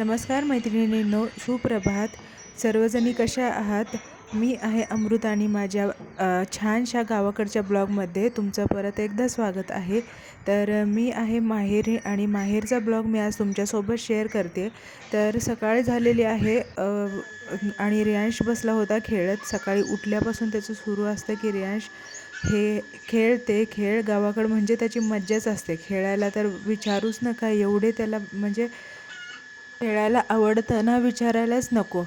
नमस्कार मैत्रिणींनो. सुप्रभात. सर्वजणी कशा आहात? मी आहे अमृत आणि माझ्या छानशा गावाकडच्या ब्लॉगमध्ये तुमचं परत एकदा स्वागत आहे. तर मी आहे माहेरी आणि माहेरचा ब्लॉग मी आज तुमच्यासोबत शेअर करते. तर सकाळी झालेली आहे आणि रियांश बसला होता खेळत. सकाळी उठल्यापासून त्याचं सुरू असतं की रियांश हे खेळते. खेळ गावाकडं म्हणजे त्याची मज्जाच असते. खेळायला तर विचारूच नका. एवढे त्याला म्हणजे खेळायला आवडतं ना विचारायलाच नको.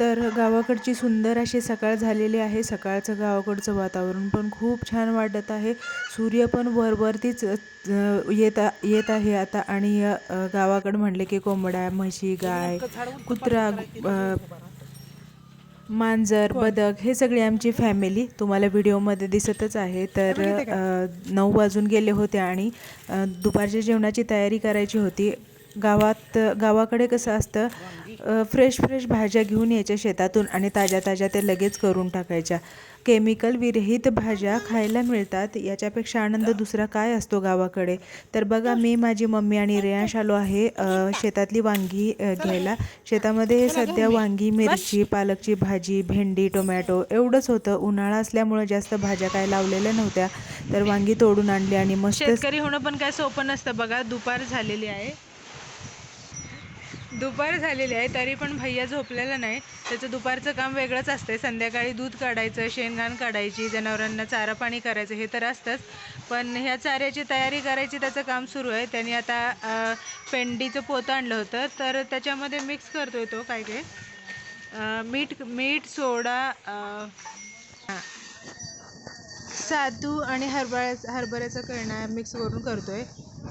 तर गावाकडची सुंदर अशी सकाळ झालेली आहे. सकाळचं गावाकडचं वातावरण पण खूप छान वाटत आहे. सूर्य पण वरवरतीच येत येत आहे आता आणि गावाकडं म्हणले की कोंबड्या म्हशी गाय कुत्रा मांजर बदक हे सगळी आमची फॅमिली. तुम्हाला व्हिडिओमध्ये दिसतच आहे. तर नऊ वाजून गेले होते आणि दुपारच्या जेवणाची तयारी करायची होती. गावात गावाकडे कसं असतं फ्रेश फ्रेश भाज्या घेऊन यायच्या शेतातून आणि ताज्या ताज्या त्या लगेच करून टाकायच्या. केमिकल विरहित भाज्या खायला मिळतात याच्यापेक्षा आनंद दुसरा काय असतो गावाकडे? तर बघा मी माझी मम्मी आणि रेयांश आलो आहे शेतातली वांगी घ्यायला. शेतामध्ये सध्या वांगी मिरची पालकची भाजी भेंडी टोमॅटो एवढंच होतं. उन्हाळा असल्यामुळे जास्त भाज्या काय लावलेल्या नव्हत्या. तर वांगी तोडून आणली आणि मस्त शेतकरी होणं पण काय सोपं नसतं. बघा दुपार झालेली आहे. दुपार झालेली आहे तरी पण भैया झोपलेला नाही. त्याचं दुपारचं काम वेगळंच असतं संध्याकाळी दूध काढायचं शेणघाण काढायची जनावरांना चारा पाणी करायचं हे तर असतंच. पण ह्या चाऱ्याची तयारी करायची त्याचं काम सुरू आहे. त्यांनी आता पेंडीचं पोतं आणलं होतं. तर त्याच्यामध्ये मिक्स करतोय तो काय काय मीठ मीठ सोडा सातू आणि हरभऱ्या हरभऱ्याचं कळणा मिक्स करून करतोय.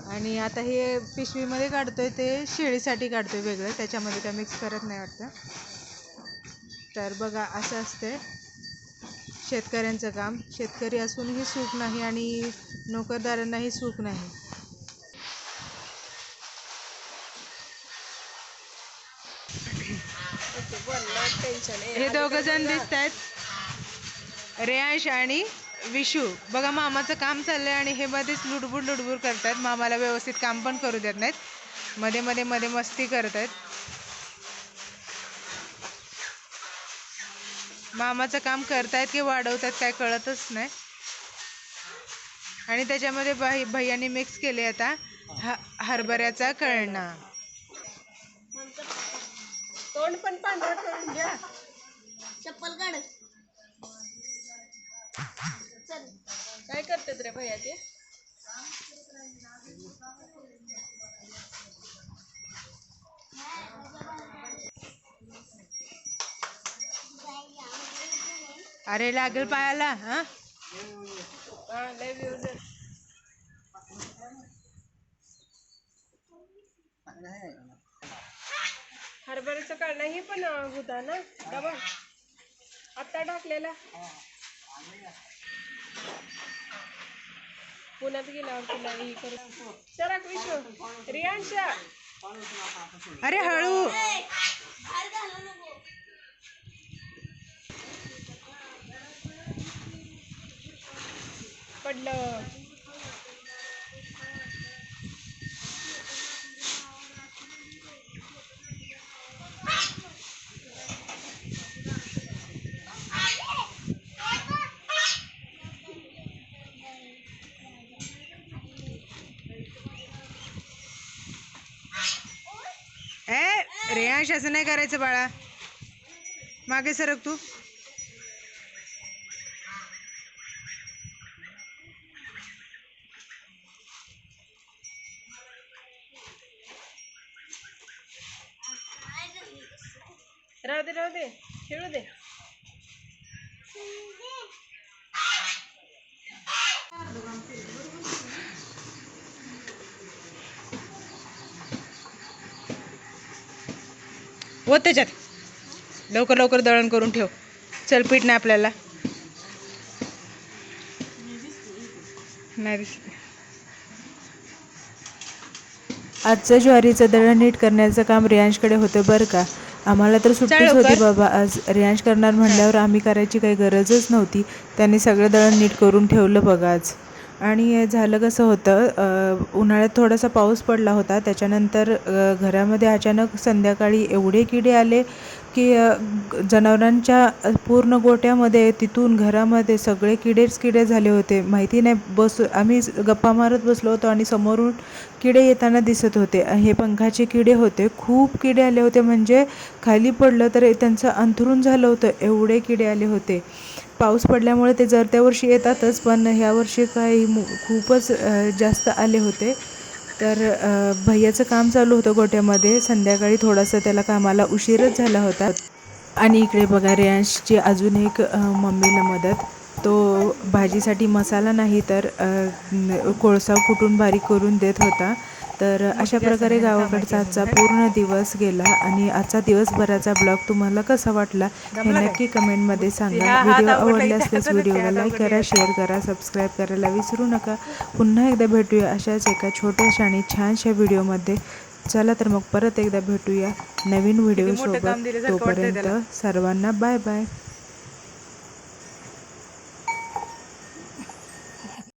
आणि आता हे पिशवीमध्ये काढतोय ते शेळीसाठी काढतोय वेगळं. त्याच्यामध्ये काय मिक्स करत नाही वाटतं. तर बघा असं असते शेतकऱ्यांचं काम. शेतकरी असूनही सुख नाही आणि नोकरदारांनाही सुख नाही. हे दोघं जण दिसत आहेत रेयांश आणि विशू बघा मामाचं काम चाललं आहे आणि हे मध्येच लुडबुड लुडबुड करतात मामाला व्यवस्थित काम पण करू देत नाहीत. मध्ये मध्ये मध्ये मस्ती करत आहेत मामाचं काम करतायत की वाढवतात काय कळतच नाही. आणि त्याच्यामध्ये भाई भैयानी मिक्स केले आता. ह हरभऱ्याचा कळणा. तोंड पण पांढरं करून घ्या. चप्पल काढ. कुत्रे भैया ते. अरे लागेल पायाला हा? लय व्ह्यूज हरभऱ्याचं काढणं ही पण होता ना? डबा आत्ता टाकलेला. पुण्यात गेल्यावर तुला ही करू. चला विश्व रियांशा. अरे हळू. पडलं. रेयांश असं नाही करायचं बाळा. मागे सरक तू. राहू दे राहू दे. खेळू दे. हो त्याच्यात. लवकर लवकर दळण करून ठेव. चल पीठ नाही आपल्याला. नाही. आजचं ज्वारीचं दळण नीट करण्याचं काम रियांशकडे होतं बरं का? आम्हाला तर सुट्टीच होती बाबा. आज रियांश करणार म्हणल्यावर आम्ही करायची काही गरजच नव्हती. त्यांनी सगळं दळण नीट करून ठेवलं बघा आज. आणि झालं कसं होतं उन्हाळ्यात थोडासा पाऊस पडला होता. त्याच्यानंतर घरामध्ये अचानक संध्याकाळी एवढे किडे आले की जनावरांच्या पूर्ण गोट्यामध्ये तिथून घरामध्ये सगळे किडेच किडे झाले होते. माहिती नाही बस आम्ही गप्पा मारत बसलो होतो आणि समोरून किडे येताना दिसत होते. हे पंखाचे किडे होते. खूप किडे आले होते. म्हणजे खाली पडलं तर त्यांचं अंथरून झालं होतं. एवढे किडे आले होते. पाऊस पडल्यामुळे ते जर त्या वर्षी येतातच पण ह्या वर्षी काही मु खूपच जास्त आले होते. तर भैयाचं काम चालू होतं गोट्यामध्ये. संध्याकाळी थोडासा त्याला कामाला उशीरच झाला होता. आणि इकडे बघा रेयांशची अजून एक मम्मीला मदत. तो भाजीसाठी मसाला नाही तर कोळसा कुटून बारीक करून देत होता. तर अशा प्रकारे गावाकडचा आजचा पूर्ण दिवस गेला आणि आजचा दिवसभराचा ब्लॉग तुम्हाला कसा वाटला हे नक्की कमेंटमध्ये सांगा. व्हिडिओ आवडले असल्यास व्हिडिओला लाईक करा शेअर करा सबस्क्राईब करायला विसरू नका. पुन्हा एकदा भेटूया अशाच एका छोट्याशा आणि छानशा व्हिडिओमध्ये. चला तर मग परत एकदा भेटूया नवीन व्हिडिओ सोबत तोपर्यंत सर्वांना बाय बाय